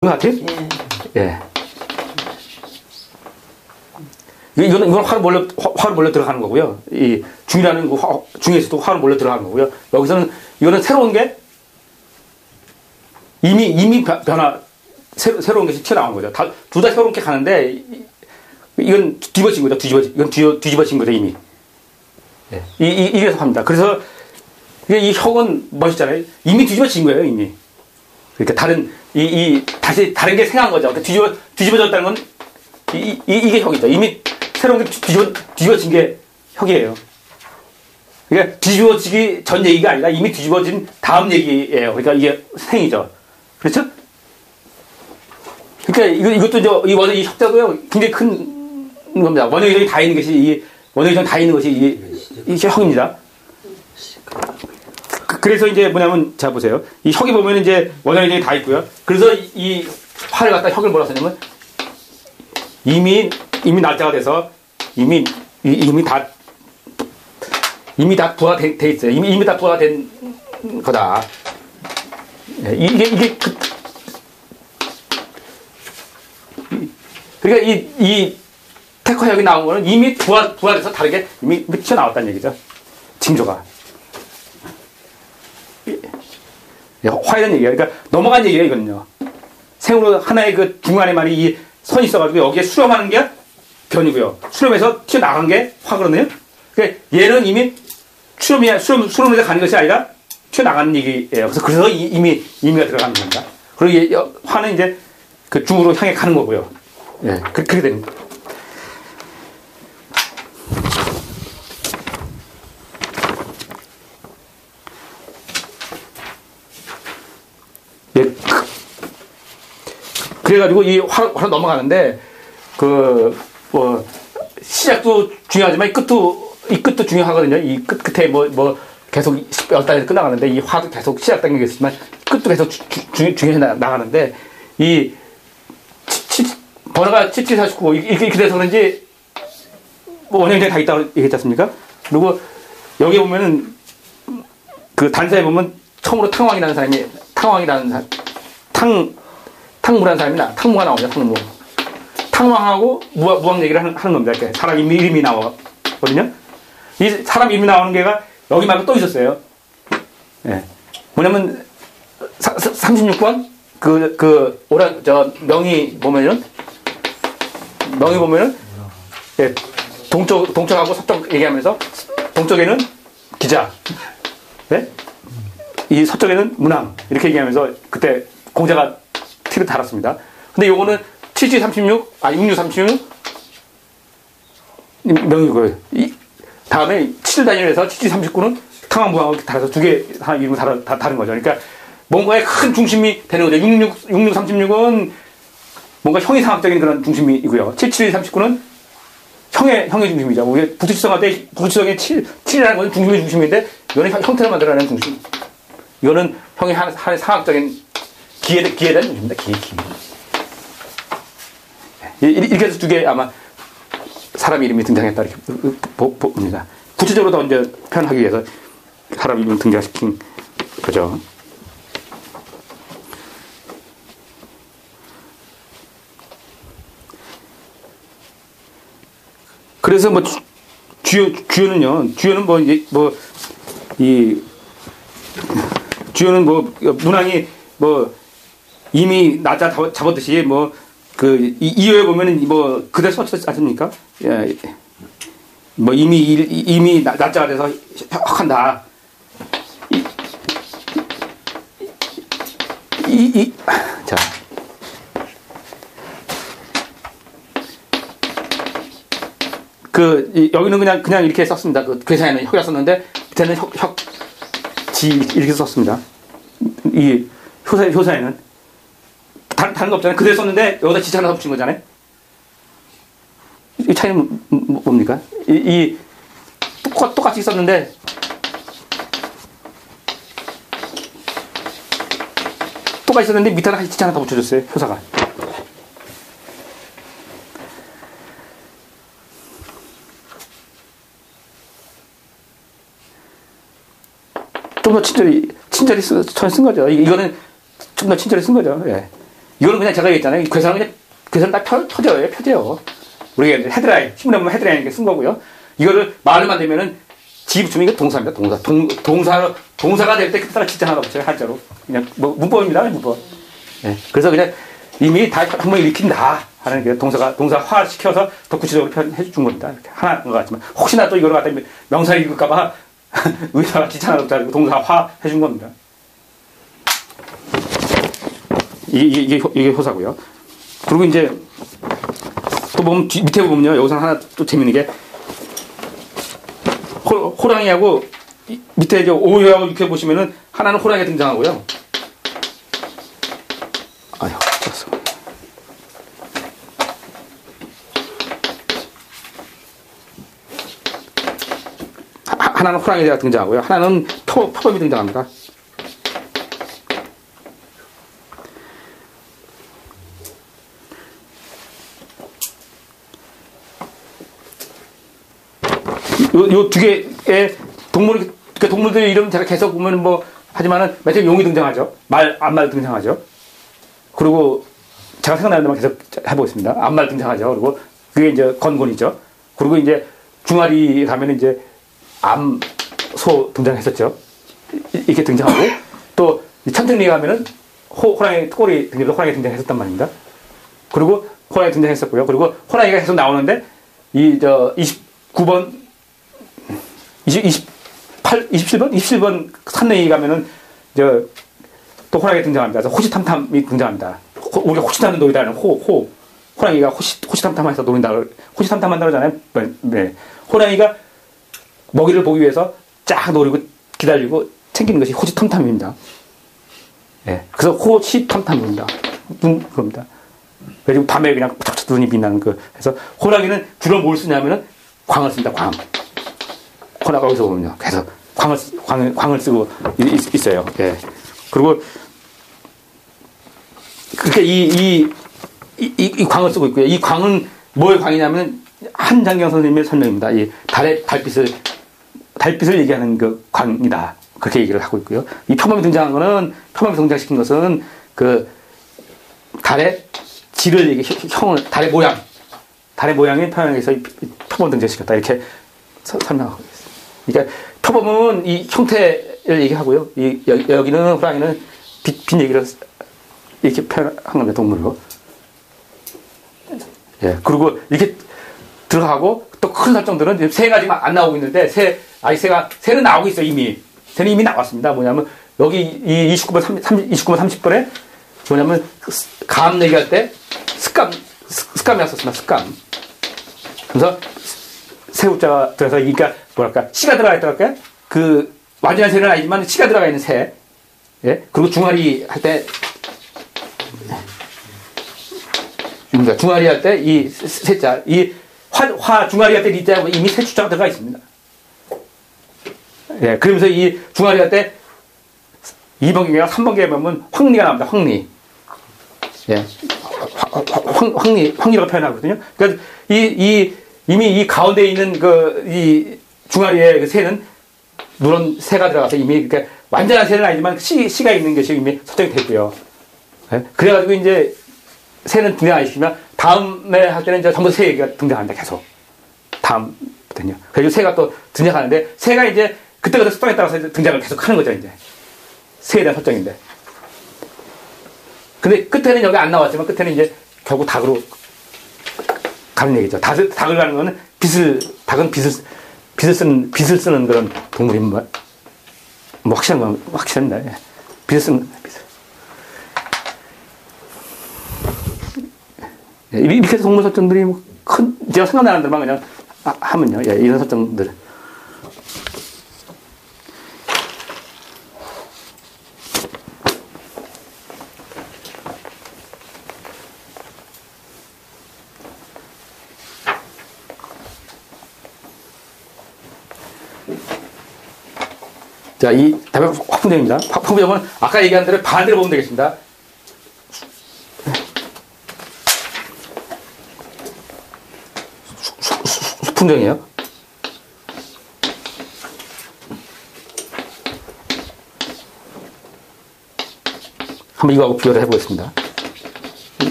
같아요? 예. 예. 이거는, 이건 화로 몰려, 화, 로 몰려 들어가는 거고요. 이 중이라는 그 화, 중에서도 화로 몰려 들어가는 거고요. 여기서는, 이거는 새로운 게 이미, 이미 변화, 새로, 새로운 것이 튀어나온 거죠. 둘다 새롭게 가는데, 이, 이건 뒤집어진 거죠. 뒤집어진, 이건 뒤, 뒤집어진 거죠, 이미. 예. 이, 이, 이래서 합니다. 그래서, 이 혁은 멋있잖아요. 이미 뒤집어진 거예요, 이미. 그러니까 다른, 이, 이, 다시 다른 게 생긴 거죠. 그러니까 뒤집어, 뒤집어졌다는 건, 이, 이, 이게 혁이죠. 이미 새로운 게 뒤집어, 뒤집어진 게 혁이에요. 그러니까 뒤집어지기 전 얘기가 아니라 이미 뒤집어진 다음 얘기예요. 그러니까 이게 생이죠. 그렇죠? 그러니까 이거, 이것도 이제 이 원의 이 혁자도요, 굉장히 큰 겁니다. 원의 이정이 다 있는 것이, 이, 원의 이정이 다 있는 것이 이, 이 혁입니다. 그, 래서 이제 뭐냐면, 자, 보세요. 이 혁이 보면 이제 이정이 다 있고요. 그래서 이 화를 갖다 혁을 뭐라 썼냐면, 이미, 이미 날짜가 돼서, 이미, 이미 다, 이미 다 부화돼 돼 있어요. 이미, 이미 다 부화된 거다. 예, 이게, 이게, 그, 그러니까 이, 이 테커역이 나온 거는 이미 부활, 부활해서 다르게 이미 튀어나왔다는 얘기죠. 징조가. 화이란 얘기예요. 그러니까 넘어간 얘기예요, 이거는요. 생으로 하나의 그 중간에 말이 이 선이 있어가지고 여기에 수렴하는 게 변이고요. 수렴해서 튀어나간 게 화거든요. 그러니까 얘는 이미 수렴이, 수렴, 수렴에서 가는 것이 아니라 튀어나가는 얘기예요. 그래서, 그래서 이미, 이미가 들어가는 겁니다. 그리고 화는 이제 그 중으로 향해 가는 거고요. 예, 그, 그렇게 됩니다. 그래가지고 이 화로, 화로 넘어가는데, 그, 뭐, 시작도 중요하지만 이 끝도, 이 끝도 중요하거든요. 이 끝, 끝에 뭐, 뭐, 계속 열달에서 끝나가는데, 이 화도 계속 시작 단계겠지만, 끝도 계속 중요해 나가는데, 이, 번호가 7749 이렇게, 이렇게 돼서 그런지 뭐 원형들이 다 있다고 얘기했지 않습니까? 그리고 여기 보면은 그 단서에 보면 처음으로 탕왕이라는 사람이 탕왕이라는 사람 탕 탕무라는 사람이 나 탕무가 나오죠 탕무 탕왕하고 무왕, 무왕 얘기를 하는, 하는 겁니다. 이렇게 사람 이름이, 이름이 나오거든요. 이 사람 이름이 나오는 게가 여기 말고 또 있었어요. 예. 뭐냐면 사, 36번? 그, 그, 오라, 저, 명의 보면은, 명의 보면은, 예, 동쪽, 동쪽하고 서쪽 얘기하면서, 동쪽에는 기자, 예? 이 서쪽에는 문항, 이렇게 얘기하면서, 그때 공자가 티를 달았습니다. 근데 요거는 7736, 아, 6636, 명의고요. 이, 다음에 7 단위에서 7739는 탕왕부항하고 달아서 두 개, 하나 이름을 다른, 다, 다른 거죠. 그러니까, 뭔가의 큰 중심이 되는 거죠. 66, 66, 36은 뭔가 형이상학적인 그런 중심이고요. 77, 39는 형의, 형의 중심이죠. 우리 부투치성할 때 부투치성의 7, 7이라는 것은 중심의 중심인데, 이거는 형태를 만들어내는 중심. 이거는 형의 한, 한 상학적인 기에, 기에 대한 중심입니다. 기, 기. 이렇게 해서 두 개 아마 사람 이름이 등장했다. 이렇게 봅니다. 구체적으로 더 이제 표현하기 위해서 사람 이름을 등장시킨 거죠. 그래서 뭐 주요 주요는요. 주요는 뭐 이제 뭐 이 주요는 뭐 문항이 뭐 이미 낮아 잡았듯이 뭐 그 이유에 보면은 뭐 그대로 써지 않습니까? 예. 뭐 이미 이미 낮자가 돼서 혁한다. 이, 이, 이, 자. 그 여기는 그냥 그냥 이렇게 썼습니다. 그 괴사에는 혁이 썼는데 밑에는 혁, 혁, 지 이렇게 썼습니다. 이 효사 효사에는 다른 거 없잖아요. 그대로 썼는데 여기다 지차 하나 붙인 거잖아요. 이 차이는 뭡니까? 이, 이 똑같, 똑같이 썼는데 똑같이 썼는데 밑에다 지차 하나 더 붙여줬어요. 효사가. 좀 더 친절히, 친절히 쓴, 쓴 거죠. 이거는 좀 더 친절히 쓴 거죠. 예. 이거는 그냥 제가 얘기했잖아요. 괴사는 그냥, 괴사는 딱 펴, 펴져요. 펴져요. 우리가 헤드라인, 신문에 보면 헤드라인 이렇게 쓴 거고요. 이거를 말을 만들면은 지 붙이면 이게 동사입니다. 동사. 동, 동사, 동사가 될 때 그따라 진짜 하나 붙여요. 한자로. 그냥 뭐 문법입니다. 문법. 예. 그래서 그냥 이미 다 한번 일으킨다 하는 게 동사가 동사화 시켜서 더 구체적으로 표현해 준 겁니다. 이렇게 하나인 것 같지만 혹시나 또 이걸 갖다 명사 읽을까봐 의사가 귀찮아서 동사화 해준 겁니다. 이게, 이게, 이게 효사고요. 그리고 이제 또 보면 밑에 보면요. 여기서 하나 또 재밌는 게 호, 호랑이하고 밑에 이제 오유하고 이렇게 보시면은 하나는 호랑이 등장하고요. 아휴, 졌어. 하나는 호랑이가 등장하고요. 하나는 표, 표범이 등장합니다. 요 두 개의 동물, 그 동물들 이름 제가 계속 보면 뭐, 하지만은, 맨 처음 용이 등장하죠. 말, 암말 등장하죠. 그리고 제가 생각나는 데만 계속 해보겠습니다. 암말 등장하죠. 그리고 그게 이제 건곤이죠. 그리고 이제 중아리 가면 이제 암 소 등장했었죠. 이렇게 등장하고 또 천택리 가면은 호, 호랑이 꼬리 등장해서 호랑이 등장했었단 말입니다. 그리고 호랑이 등장했었고요. 그리고 호랑이가 계속 나오는데 이 저 29번 20, 28 27번 27번 산내에 가면은 저 또 호랑이 등장합니다. 호시탐탐이 등장합니다. 호, 우리가 호시탐탐 놀이다는 호, 호. 호랑이가 호시, 호시탐탐해서 노린다. 호시탐탐한다 그러잖아요. 네. 호랑이가 먹이를 보기 위해서 쫙 노리고 기다리고 챙기는 것이 호시탐탐입니다. 예. 그래서 호시탐탐입니다. 눈, 그겁니다. 그리고 밤에 그냥 탁탁 눈이 빛나는 그. 그래서 호랑이는 주로 뭘 쓰냐면은 광을 씁니다, 광. 호랑이가 어디서 보면요. 그래서 광을, 광을, 광을 쓰고 있, 있어요. 예. 그리고 그렇게 이, 이, 이, 이, 광을 쓰고 있고요. 이 광은 뭐의 광이냐면 한장경 선생님의 설명입니다. 이 달의 달빛을 달빛을 얘기하는 그 광이다. 그렇게 얘기를 하고 있고요. 이 표범이 등장한 거는 표범이 등장시킨 것은 그 달의 질을 얘기, 형을 달의 모양, 달의 모양의 표현에서 표범 등장시켰다 이렇게 서, 설명하고 있습니다. 그러니까 표범은 이 형태를 얘기하고요. 이 여 기는 호랑이는 빛, 빛 얘기를 이렇게 표현한 겁니다. 동물로. 예. 그리고 이렇게 들어가고 또 큰 설정들은 새가 지금 안 나오고 있는데 새, 아니 새가, 새는 나오고 있어요. 이미. 새는 이미 나왔습니다. 뭐냐면 여기 이 29번, 30, 29번 30번에 뭐냐면 감 얘기할 때 습감, 습 감이 왔었습니다. 습감. 그래서 새우자가 들어서 그러니까 뭐랄까 씨가 들어가 있다 할까요? 그 완전한 새는 아니지만 씨가 들어가 있는 새. 예? 그리고 중화리 할때 중화리 할 때이 세자, 이 화, 화 중화리 할 때 리자하고 이미 세 주자가 들어가 있습니다. 예, 그러면서 이 중화리 할 때 2번 경계가 3번 경계 보면 황리가 나옵니다. 황리. 예. 황, 황리, 황리라고 표현하거든요. 그러니까 이, 이, 이미 이 가운데 있는 그, 이 중화리의 그 새는 누런 새가 들어가서 이미 그러니까 완전한 새는 아니지만 씨, 씨가 있는 것이 이미 설정이 됐고요. 예? 그래가지고 이제 새는 등장하시면 다음에 할 때는 이제 전부 새 얘기가 등장합니다. 계속. 다음부터는요. 그리고 새가 또 등장하는데 새가 이제 그때그때 습관에 따라서 등장을 계속 하는 거죠. 이제. 새에 대한 설정인데. 근데 끝에는 여기 안 나왔지만 끝에는 이제 결국 닭으로 가는 얘기죠. 닭을, 닭을 가는 거는 빛을, 닭은 빛을, 빛을 쓰는, 빛을 쓰는 그런 동물인 뭐, 뭐 확실한 건 확실합니다. 예. 빛을 쓰는, 빛을. 예, 이렇게 해서 동물 설정들이 뭐 큰, 제가 생각나는 데만 그냥 하면요. 예, 이런 설정들. 자, 이 답이 확풍정입니다. 확풍정은 아까 얘기한 대로 반대로 보면 되겠습니다. 수풍정이에요. 한번 이거하고 비교를 해보겠습니다.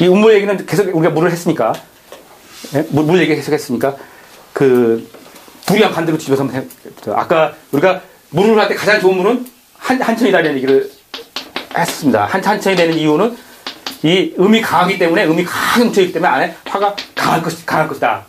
이 음모 얘기는 계속 우리가 물을 했으니까, 예? 물, 물 얘기 계속 했으니까, 그, 불이랑 반대로 뒤집어서 한번 해보죠. 아까 우리가 물을 할 때 가장 좋은 물은 한, 한천이다라는 얘기를 했습니다. 한, 한천이 되는 이유는 이 음이 강하기 때문에 음이 강하게 뭉쳐있기 때문에 안에 화가 강할 것, 강할 것이다.